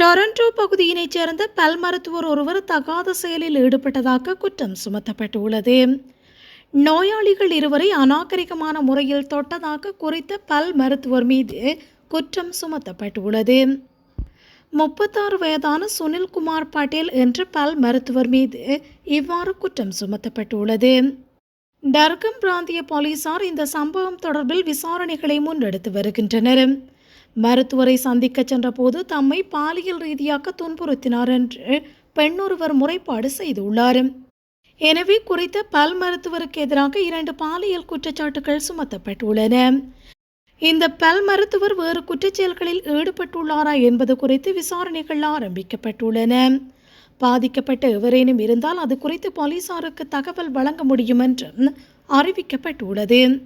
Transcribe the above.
Toronto பகுதியினைச் சேர்ந்த பல் மருத்துவர் ஒருவர் தகாத செயலில் ஈடுபட்டதாக குற்றம் சுமத்தப்பட்டுள்ளது. நோயாளிகள் இருவரை அநாகரிகமான முறையில் தொட்டதாக குறித்த பல் மருத்துவர் மீது குற்றம் சுமத்தப்பட்டுள்ளது. முப்பத்தாறு வயதான சுனில்குமார் பட்டேல் என்ற பல் மருத்துவர் மீது இவ்வாறு குற்றம் சுமத்தப்பட்டுள்ளது. டர்கம் பிராந்திய போலீசார் இந்த சம்பவம் தொடர்பில் விசாரணைகளை முன்னெடுத்து வருகின்றனர். மருத்துவரை சந்திக்க சென்றபோது தம்மை பாலியல் ரீதியாக துன்புறுத்தினார் என்று பெண்ணொருவர் முறைப்பாடு செய்துள்ளார். எனவே குறித்த பல் மருத்துவருக்கு எதிராக இரண்டு பாலியல் குற்றச்சாட்டுகள் சுமத்தப்பட்டுள்ளன. இந்த பல் மருத்துவர் வேறு குற்றச்செயல்களில் ஈடுபட்டுள்ளாரா என்பது குறித்து விசாரணைகள் ஆரம்பிக்கப்பட்டுள்ளன. பாதிக்கப்பட்ட எவரேனும் இருந்தால் அது குறித்து போலீசாருக்கு தகவல் வழங்க முடியும் என்றும் அறிவிக்கப்பட்டுள்ளது.